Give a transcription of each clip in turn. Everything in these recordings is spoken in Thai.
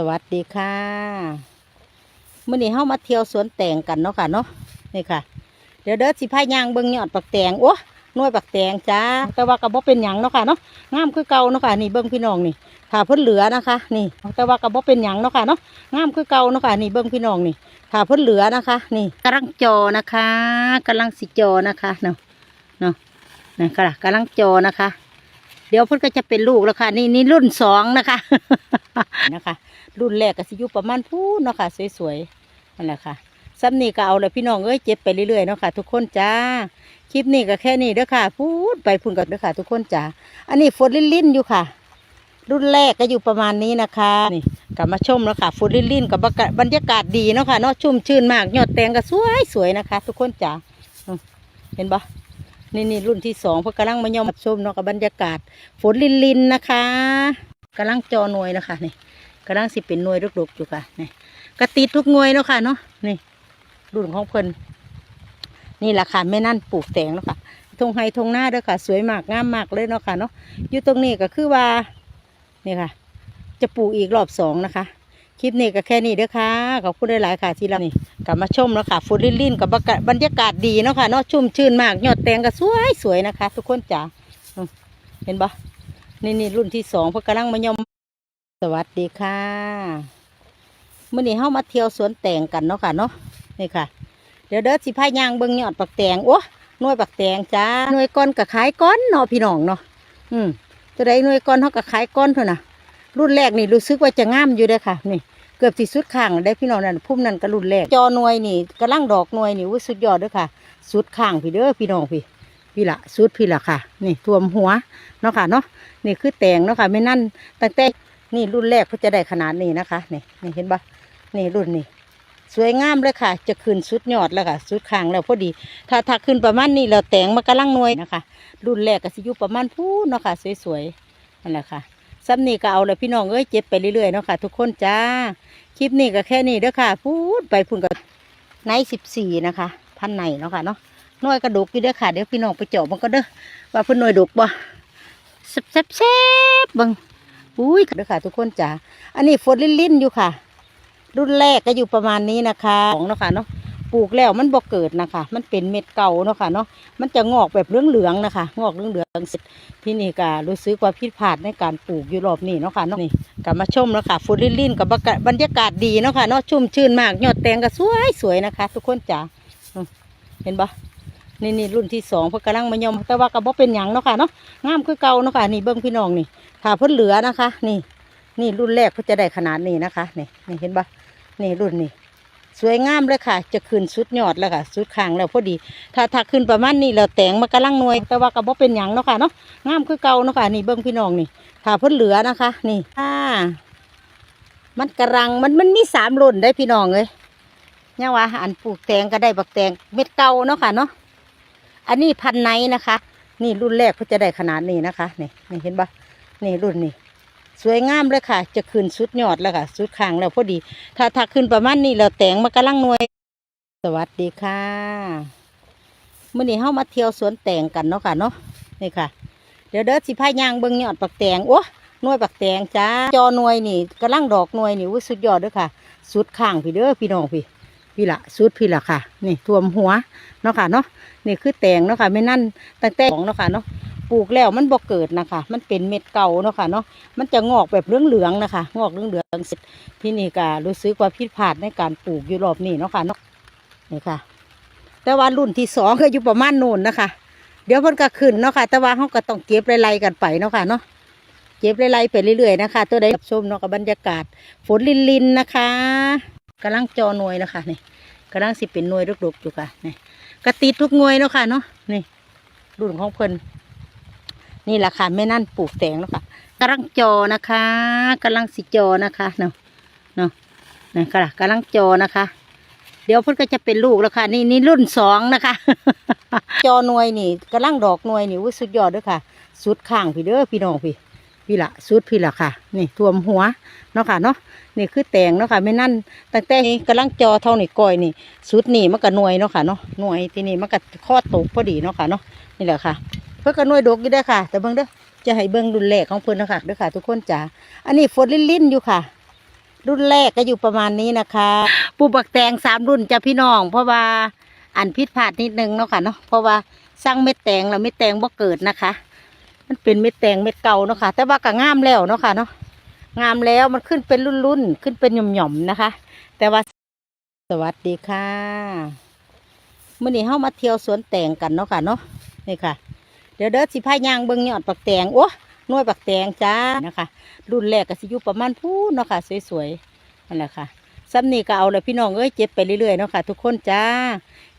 สวัสดีค่ะมื่อนี้เฮามาเที่ยวสวนแตงกันเนาะค่ะเนาะนี่ค่ะ เดี๋ยวเด้อสิพายยางเบิ่งยอดปักแตงโอ้น่วยปักแตงจ้าแต่ว่าก็บ่เป็นหยังเนาะค่ะเนาะงามคือเก่าเนาะค่ะนี่เบิ่งพี่น้องนี่ถ้าเพิ่นเหลือนะคะ นี่ แต่ว่าก็บ่เป็นหยังเนาะค่ะเนาะงามคือเก่าเนาะค่ะนี่เบิ่งพี่น้องนี่ถ้าเพิ่นเหลือนะคะ นี่กำลังจอนะคะกำลังสิจอนะคะเนาะเนาะนี่ค่ะกำลังจอนะคะ เดี๋ยวเพิ่นก็จะเป็นลูกแล้วค่ะ นี่นี่รุ่นสองนะคะ นะคะ รุ่นแรกก็สิอยู่ประมาณพูนเนาะค่ะ สวยๆนั่นแหละค่ะซ้ำนี่ก็เอาลยพี่น้องเอ้ยเจ็บไปเรื่อยๆเนาะค่ะ ทุกคนจ้า คลิปนี้ก็แค่นี้เด้อค่ะ พูดไปพูดกันเด้อค่ะ ทุกคนจ้า อันนี้ฝนลิ่นๆอยู่ค่ะ รุ่นแรกก็อยู่ประมาณนี้นะคะนี่กลับมาชมแล้วค่ะฝนลิ่นๆกับบรรยากาศดีเนาะค่ะเนาะชุ่มชื่นมากยอดแตงก็สวยๆนะคะ ทุกคนจ้าเห็นปะนี่นี่รุ่นที่สองพื่อกำลังมายอมชมเนาะกับบรรยากาศ ฝนลิ่นๆนะคะ กำลังจอหน่วยนะคะนี่กำลังสิเป็นหน่วยลุกๆอยู่ค่ะนี่กระติดทุกหน่วยเนาะค่ะเนาะนี่รุ่นของเพิ่นนี่แหละค่ะแม่นั่นปลูกแตงเนาะค่ะทงไฮทงหน้าเด้อค่ะ สวยมากงามมากเลยเนาะค่ะเนาะอยู่ตรงนี้ก็คือว่านี่ค่ะ จะปลูกอีกรอบสองนะคะ คลิปนี้ก็แค่นี้เด้อค่ะขอบคุณหลายๆค่ะที่เรานี่กลับมาชมแล้วค่ะฝนลิ่นๆกับบรรยากาศบรรยากาศดีเนาะค่ะเนาะชุ่มชื่นมากยอดแตงก็สวยสวยนะคะ ทุกคนจ๋าเห็นปะ นี่นี่รุ่นที่สองเพิ่นกำลังมายอมสวัสดีค่ะมื่อนี้เฮามาเที่ยวสวนแตงกันเนาะค่ะเนาะนี่ค่ะ เดี๋ยวเด้อสิพายยางเบิ่งยอดปักแตงโอ้หน่วยปักแตงจ้าหน่วยก้อนกับขายก้อนเนาะพี่น้องเนาะอืมตัวใดหน่วยก้อนเฮากับขายก้อนเท่านะรุ่นแรกนี่รู้สึกว่าจะงามอยู่เด้อค่ะ นี่เกือบที่สุดข้างได้พี่น้องนั่นพุ่มนั่นก็รุ่นแรกจอหน่วยนี่กำลังดอกหน่วยนี่อุ้สุดยอดด้อค่ะ สุดข้างพี่เด้อพี่น้องพี่พี่ละสุดพี่ละค่ะ นี่ท่วมหัวเนาะค่ะเนาะ นี่คือแตงเนาะค่ะไม่นั่นตั้งแต่นี่รุ่นแรกเขาจะได้ขนาดนี้นะคะนี่นี่เห็นปะนี่รุ่นนี้ สวยงามเลยค่ะ จะขึ้นสุดยอดแล้วค่ะสุดข้างแล้วพอดี ถ้าถ้าขึ้นประมาณนี้เราแตงมากำลังหน่วยนะคะ รุ่นแรกก็สิอยู่ประมาณพูนเนาะค่ะสวยๆนั่นแหละค่ะซ้ำนี่ก็เอาเลยพี่น้องเอ้ยเจ็บไปเรื่อยๆเนาะค่ะทุกคนจ้าคลิปนี้ก็แค่นี้เด้อค่ะ พูดไปพูดกับไนสิบสี่นะคะ พันไหนเนาะค่ะเนาะน่วยกระดูกอยู่เด้อค่ะเดี๋ยวพี่น้องไปเจาะมันก็เด้อว่าเพิ่นหน่วยดุกบ่ แซ่บแซ่บแซ่บๆเบังอุ้ยเด้อค่ะ ทุกคนจ๋าอันนี้ฝนลิ่นๆอยู่ค่ะ รุ่นแรกก็อยู่ประมาณนี้นะคะของเนาะค่ะเนาะปลูกแล้วมันบ่เกิดนะคะ มันเป็นเม็ดเก่าเนาะค่ะเนาะมันจะงอกแบบเหลืองๆนะคะ งอกเหลืองๆเสร็จที่นี่ก็รู้สึกว่าผิดพลาดในการปลูกอยู่รอบนี้เนาะค่ะเนาะนี่กลับมาชมแล้วค่ะฝนลิ่นๆกับบรรยากาศดีเนาะค่ะเนาะชุ่มชื่นมากยอดแตงก็สวยสวยๆนะคะ ทุกคนจ๋าเห็นปะ นี่นี่รุ่นที่สองเพิ่นกำลังมายมแต่ว่าก็บ่เป็นหยังเนาะค่ะเนาะงามคือเก่าเนาะค่ะนี่เบิ้งพี่น้องนี่ถ้าเพิ่นเหลือนะคะ นี่ นี่รุ่นแรกเพิ่นจะได้ขนาดนี้นะคะ นี่นี่เห็นปะนี่รุ่นนี้สวยงามเลยค่ะ จะขึ้นสุดยอดแล้วค่ะสุดขางแล้วพอดี ถ้าถ้าขึ้นประมาณนี้เราแต่งมากำลังหน่วย แต่ว่าก็บ่เป็นหยังเนาะค่ะเนาะงามคือเก่าเนาะค่ะนี่เบิ้งพี่น้องนี่ถ้าเพิ่นเหลือนะคะ นี่อ่ามันกระรังมันมันมีสามรุ่นได้พี่น้องเลยเนี่ยว่าอันปลูกแตงก็ได้บักแตงเม็ดเก่าเนาะค่ะเนาะ อันนี้พันไนนะคะ นี่รุ่นแรกเพิ่นจะได้ขนาดนี้นะคะ นี่นี่เห็นปะนี่รุ่นนี้ สวยงามเลยค่ะ จะขึ้นสุดยอดแล้วค่ะ สุดข้างแล้วพอดี ถ้าถ้าขึ้นประมาณนี้เราแต่งมากำลังหน่วย สวัสดีค่ะมื่อนี้เฮามาเที่ยวสวนแตงกันเนาะค่ะเนาะนี่ค่ะ เดี๋ยวเด้อสิพายางเบิ่งยอดปักแตงโอ้หน่วยปักแตงจ้าจอหน่วยนี่กำลังดอกหน่วยนี่อุ้ยสุดยอดเด้อค่ะ สุดข้างพี่เด้อพี่น้องพี่ พี่ละสุดพี่ละค่ะ นี่ท่วมหัวเนาะค่ะเนาะนี่คือแตงเนาะค่ะไม่นั่นตั้งแต่ของเนาะค่ะเนาะปลูกแล้วมันบ่เกิดนะคะ มันเป็นเม็ดเก่าเนาะค่ะเนาะมันจะงอกแบบเหลืองๆนะคะ งอกเหลืองๆเสร็จที่นี่ก็รู้สึกว่าผิดพลาดในการปลูกอยู่รอบนี้เนาะค่ะเนาะนี่ค่ะ แต่ว่ารุ่นที่สองก็อยู่ประมาณโน่นนะคะ เดี๋ยวมันก็ขึ้นเนาะค่ะ แต่ว่าเขาก็ต้องเก็บไล่ๆกันไปเนาะค่ะเนาะเก็บไล่ๆไปเรื่อยๆนะคะ ตัวใดรับชมเนาะกับบรรยากาศฝนลินๆนะคะ กำลังจอหน่วยนะคะนี่กำลังสิเป็นหน่วยลุกๆอยู่ค่ะนี่กระติดทุกหน่วยเนาะค่ะเนาะนี่รุ่นของเพิ่นนี่แหละค่ะแม่นั่นปลูกแตงแล้วค่ะกำลังจอนะคะกำลังสิจอนะคะเนาะเนาะนี่ค่ะกำลังจอนะคะ เดี๋ยวเพิ่นก็จะเป็นลูกแล้วค่ะ นี่นี่รุ่นสองนะคะ จอหน่วยนี่กำลังดอกหน่วยนี่อุ้ยสุดยอดด้วยค่ะ สุดข้างพี่เด้อพี่น้องพี่ พี่ละสุดพี่ละค่ะ นี่ท่วมหัวเนาะค่ะเนาะนี่คือแตงเนาะค่ะไม่นั่นตั้งแต่นี้กำลังจอเท่านี่ก้อยนี่สุดนี่มันก็หน่วยเนาะค่ะเนาะหน่วยที่นี่มันก็ข้อตกพอดีเนาะค่ะเนาะนี่แหละค่ะ เพื่อก็หน่วยดกอยู่ได้ค่ะ แต่เบิ่งเด้อจะให้เบิ่งรุ่นแรกของเพิ่อนเนาะคะเด้อค่ะ ทุกคนจ๋าอันนี้ฝนลิ่นๆอยู่ค่ะ รุ่นแรกก็อยู่ประมาณนี้นะคะปูบักแตงสามรุ่นจ้ะพี่น้อง เพราะว่าอันพิษพลาดนิดนึงเนาะค่ะเนาะเพราะว่าสร้างเม็ดแตงแล้วเม็ดแตงบ่เกิดนะคะ มันเป็นเม็ดแตงเม็ดเก่าเนาะค่ะ แต่ว่าก็งามแล้วเนาะค่ะเนาะงามแล้วมันขึ้นเป็นรุ่นๆขึ้นเป็นหย่อมๆนะคะ แต่ว่าสวัสดีค่ะเมื่อนี้เฮามาเที่ยวสวนแตงกันเนาะค่ะเนาะนี่ค่ะ เดี๋ยวเด้อสิพายยางเบิ่งยอดปักแตงโอ้หน่วยปักแตงจ้านะคะ รุ่นแรกก็สิอยู่ประมาณพูนเนาะค่ะ สวยๆนั่นแหละค่ะ ซ้ำนี่ก็เอาลยพี่น้องเอ้ยเจ็บไปเรื่อยๆเนาะค่ะ ทุกคนจ้า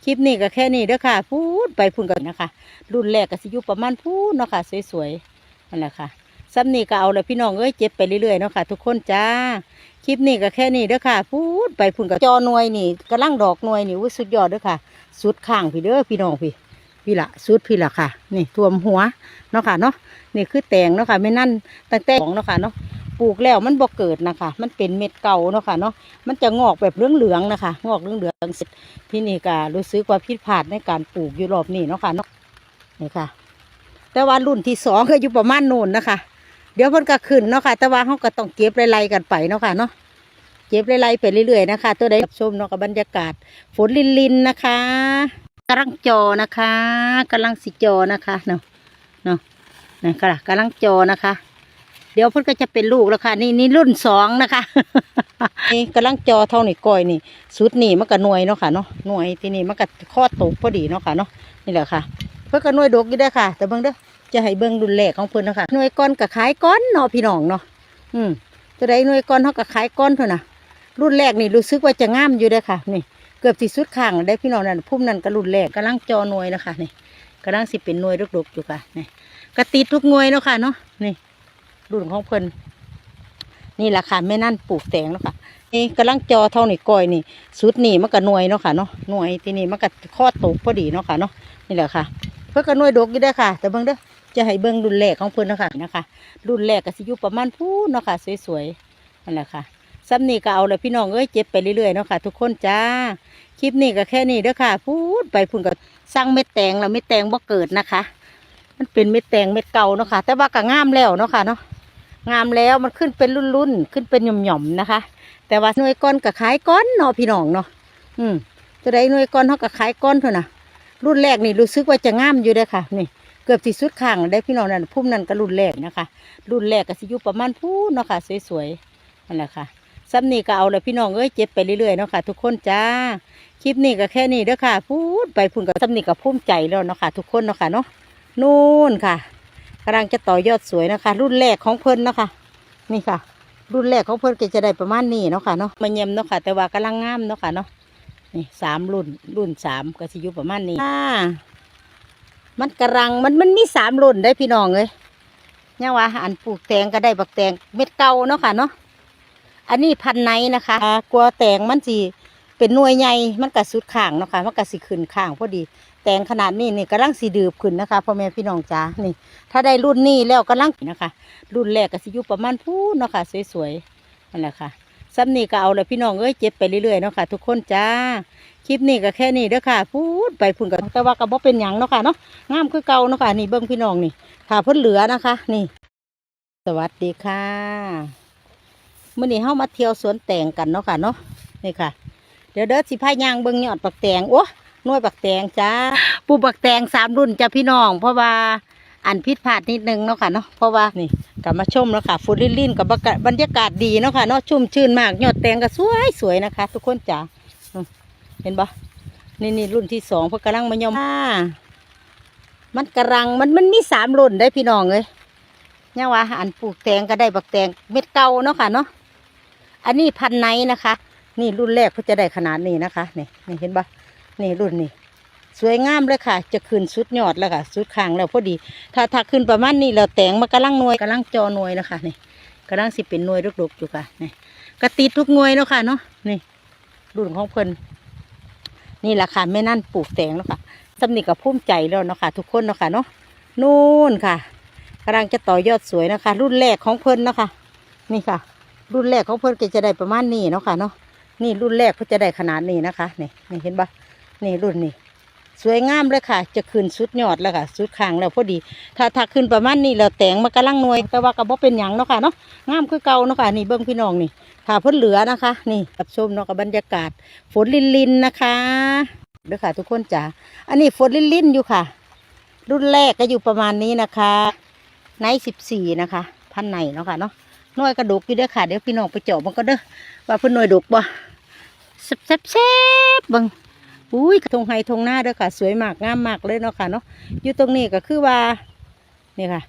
คลิปนี้ก็แค่นี้เด้อค่ะ พูดไปพูดกันนะคะ รุ่นแรกก็สิอยู่ประมาณพูนเนาะค่ะ สวยๆนั่นแหละค่ะซ้ำนี่ก็เอาลยพี่น้องเอ้ยเจ็บไปเรื่อยๆเนาะค่ะ ทุกคนจ้าคลิปนี้ก็แค่นี้เด้อค่ะ พูดไปพูดกันจอหน่วยนี่กำลังดอกหน่วยนี่อุ้ยสุดยอดเด้อค่ะ สุดข้างพี่เด้อพี่น้องพี่พี่ละสุดพี่ละค่ะ นี่ท่วมหัวเนาะค่ะเนาะนี่คือแตงเนาะค่ะไม่นั่นตั้งแต่ของเนาะค่ะเนาะ ปลูกแล้วมันบ่เกิดนะคะ มันเป็นเม็ดเก่าเนาะค่ะเนาะ มันจะงอกแบบเหลืองๆนะคะ งอกเหลืองๆเสร็จที่นี่ก็รู้สึกว่าผิดพลาดในการปลูกอยู่รอบนี้เนาะค่ะเนาะ นี่ค่ะ แต่ว่ารุ่นที่สองก็อยู่ประมาณโน่นนะคะ เดี๋ยวเพิ่นก็ขึ้นเนาะค่ะ แต่ว่าเขาก็ต้องเก็บไล่ๆกันไปเนาะค่ะเนาะ เก็บไล่ๆไปเรื่อยๆนะคะ ตัวใดรับชมเนาะกับบรรยากาศ ฝนลินๆนะคะกำลังจอนะคะกำลังสิจอนะคะเนาะ เนาะนี่ค่ะกำลังจอนะคะ เดี๋ยวเพิ่นก็จะเป็นลูกแล้วค่ะ นี่นี่รุ่นสองนะคะ นี่กำลังจอเท่านี่ก้อยนี่สุดนี่มันก็หน่วยเนาะค่ะเนาะหน่วยที่นี่มันก็ข้อตกพอดีเนาะค่ะเนาะนี่แหละค่ะ เพิ่นก็หน่วยดกอยู่ได้ค่ะ แต่เบิ่งเด้อจะให้เบิ่งรุ่นแรกของเพิ่นเนาะค่ะหน่วยก้อนกับขายก้อนเนาะพี่น้องเนาะอืมจะได้หน่วยก้อนเขากับขายก้อนเท่าน่ะ รุ่นแรกนี่รู้สึกว่าจะงามอยู่เด้ค่ะนี่เกือบที่สุดข้างได้พี่น้องนั่นพุ่มนั่นก็รุ่นแรกกำลังจอหน่วยนะคะนี่กำลังสิเป็นหน่วยดกๆอยู่ค่ะนี่กระติดทุกหน่วยเนาะค่ะเนาะนี่ รุ่นของเพิ่นนี่แหละค่ะแม่นั่นปลูกแตงเนาะค่ะนี่กำลังจอเท่านี่ก้อยนี่สุดนี่มันก็หน่วยเนาะค่ะเนาะหน่วยที่นี่มันก็ข้อตกพอดีเนาะค่ะเนาะนี่แหละค่ะ เพื่อก็หน่วยดกอยู่ได้อค่ะ แต่เบิ่งเด้อจะให้เบิ่งรุ่นแรกของเพิ่นเนาะค่ะนะคะ รุ่นแรกก็สิอยู่ประมาณพูนเนาะค่ะสวยๆนั่นแหละค่ะซ้ำนี่ก็เอาเลยพี่น้องเอ้ยเจ็บไปเรื่อยๆเนาะค่ะ ทุกคนจ้าคลิปนี้ก็แค่นี้เด้อค่ะ พูดไปพูดก็สร้างเม็ดแตงแล้วเม็ดแตงบ่เกิดนะคะ มันเป็นเม็ดแตงเม็ดเก่าเนาะค่ะแต่ว่าก็งามแล้วเนาะค่ะเนาะ งามแล้วมันขึ้นเป็นรุ่นๆขึ้นเป็นหย่อมๆนะคะ แต่ว่าหน่วยก้อนก็ขายก้อนเนาะพี่น้องเนาะอืมจะได้หน่วยก้อนเขาก็ขายก้อนเท่านะรุ่นแรกนี่รู้สึกว่าจะงามอยู่เด้ค่ะนี่เกือบที่สุดข้างได้พี่น้องนั่นพุ่มนั่นก็รุ่นแรกนะคะ รุ่นแรกก็สิอยู่ประมาณพูนเนาะค่ะสวยๆนั่นแหละค่ะซ้ำนี่ก็เอาเลยพี่น้องเอ้ยเจ็บไปเรื่อยๆเนาะค่ะ ทุกคนจ้าคลิปนี้ก็แค่นี้เด้อค่ะ พูดไปพูดกับซ้ำนี่ก็ภูมิใจแล้วเนาะค่ะ ทุกคนเนาะค่ะเนาะนู่นค่ะ กำลังจะต่อยอดสวยนะคะ รุ่นแรกของเพิ่นนะคะ นี่ค่ะ รุ่นแรกของเพิ่นก็จะได้ประมาณนี้เนาะค่ะเนาะมาเยี่ยมเนาะค่ะ แต่ว่ากำลังงามเนาะค่ะเนาะนี่สามรุ่นรุ่นสามก็สิอยู่ประมาณนี้ค่ะมันกระรังมันมันมีสามรุ่นได้พี่น้องเลยเนี่ยว่าอันปลูกแตงก็ได้บักแตงเม็ดเก่าเนาะค่ะเนาะอันนี้พันไนนะคะกลัวแตงมันสิเป็นหน่วยใหญ่มันก็สุดข้างเนาะค่ะมันก็สิขึ้นข้างพอดี ตงขนาดนี้นี่กำลังสีดืบขึ้นนะคะพ่อแม่พี่น้องจ้านี่ ถ้าได้รุ่นนี้แล้วกำลังนะคะ รุ่นแรกก็สิอยู่ประมาณพูนเนาะค่ะสวยๆนั่นแหละค่ะซ้ำนี่ก็เอาเลยพี่น้องเอ้ยเจ็บไปเรื่อยๆเนาะค่ะทุกคนจ้าคลิปนี้ก็แค่นี้เด้อค่ะพูดไปพูดกันแต่ว่าก็บ่เป็นหยังเนาะค่ะเนาะงามคือเก่าเนาะค่ะนี่เบิ้งพี่น้องนี่ถ้าเพิ่นเหลือนะคะ นี่ สวัสดีค่ะมื้อนี้เฮามาเที่ยวสวนแตงกันเนาะค่ะเนาะนี่ค่ะ เดี๋ยวเด้อสิพายางเบิ้งยอดปักแตงโอ้ น่วยปักแตงจ้าปลูกปักแตงสามรุ่นจ้าพี่น้อง เพราะว่าอันพิษพลาดนิดนึงเนาะค่ะเนาะเพราะว่านี่กลับมาชมแล้วค่ะฝุ่นลิ่นๆกับบรรยากาศดีเนาะค่ะเนาะชุ่มชื่นมากยอดแตงก็สวยสวยนะคะ ทุกคนจ้าเห็นปะนี่นี่รุ่นที่สองเพราะกำลังมายอมอ่ามันกระรังมันมันมีสามรุ่นได้พี่น้องเลยเนี่ยว่าอันปลูกแตงก็ได้บักแตงเม็ดเก่าเนาะค่ะเนาะอันนี้พันไนนะคะ นี่รุ่นแรกเขาจะได้ขนาดนี้นะคะนี่นี่เห็นปะ นี่รุ่นนี้สวยงามเลยค่ะ จะขึ้นสุดยอดแล้วค่ะ สุดข้างแล้วพอดี ถ้าถ้าขึ้นประมาณนี้แล้วแต่งมันกำลังหน่วยกำลังจอหน่วยนะคะนี่กำลังสิเป็นหน่วยดกๆอยู่ค่ะนี่กระติดทุกหน่วยเนาะค่ะเนาะนี่รุ่นของเพิ่นนี่แหละค่ะแม่นั่นปลูกแตงแล้วค่ะสำนีกับภูมิใจแล้วเนาะค่ะ ทุกคนเนาะค่ะเนาะนู่นค่ะกำลังจะต่อยอดสวยนะคะ รุ่นแรกของเพิ่นเนาะค่ะนี่ค่ะ รุ่นแรกของเพิ่นก็จะได้ประมาณนี้เนาะค่ะเนาะนี่รุ่นแรกเพิ่นจะได้ขนาดนี้นะคะนี่นี่เห็นปะ นี่รุ่นนี้ สวยงามเลยค่ะ จะขึ้นสุดยอดแล้วค่ะ สุดข้างแล้วพอดี ถ้าถ้าขึ้นประมาณนี้แล้วแตงมันกำลังหน่วย แต่ว่าก็บ่เป็นหยังเนาะค่ะเนาะงามคือเก่าเนาะค่ะนี่เบิ้งพี่น้องนี่ถ้าเพิ่นเหลือนะคะ นี่รับชมเนาะกับบรรยากาศ ฝนลินลินนะคะเด้อค่ะ ทุกคนจ๋าอันนี้ฝนลินลินอยู่ค่ะ รุ่นแรกก็อยู่ประมาณนี้นะคะไนสิบสี่นะคะพันไหนเนาะค่ะเนาะน่วยกระดกอยู่เด้อค่ะเดี๋ยวพี่น้องไปเจาะมันก็เด้อว่าเพิ่นหน่วยดกบ่แซ่บแซ่บแซ่บบัง อุ้ยทงไฮทงหน้าเด้อค่ะ สวยมากงามมากเลยเนาะค่ะเนาะอยู่ตรงนี้ก็คือว่านี่ค่ะ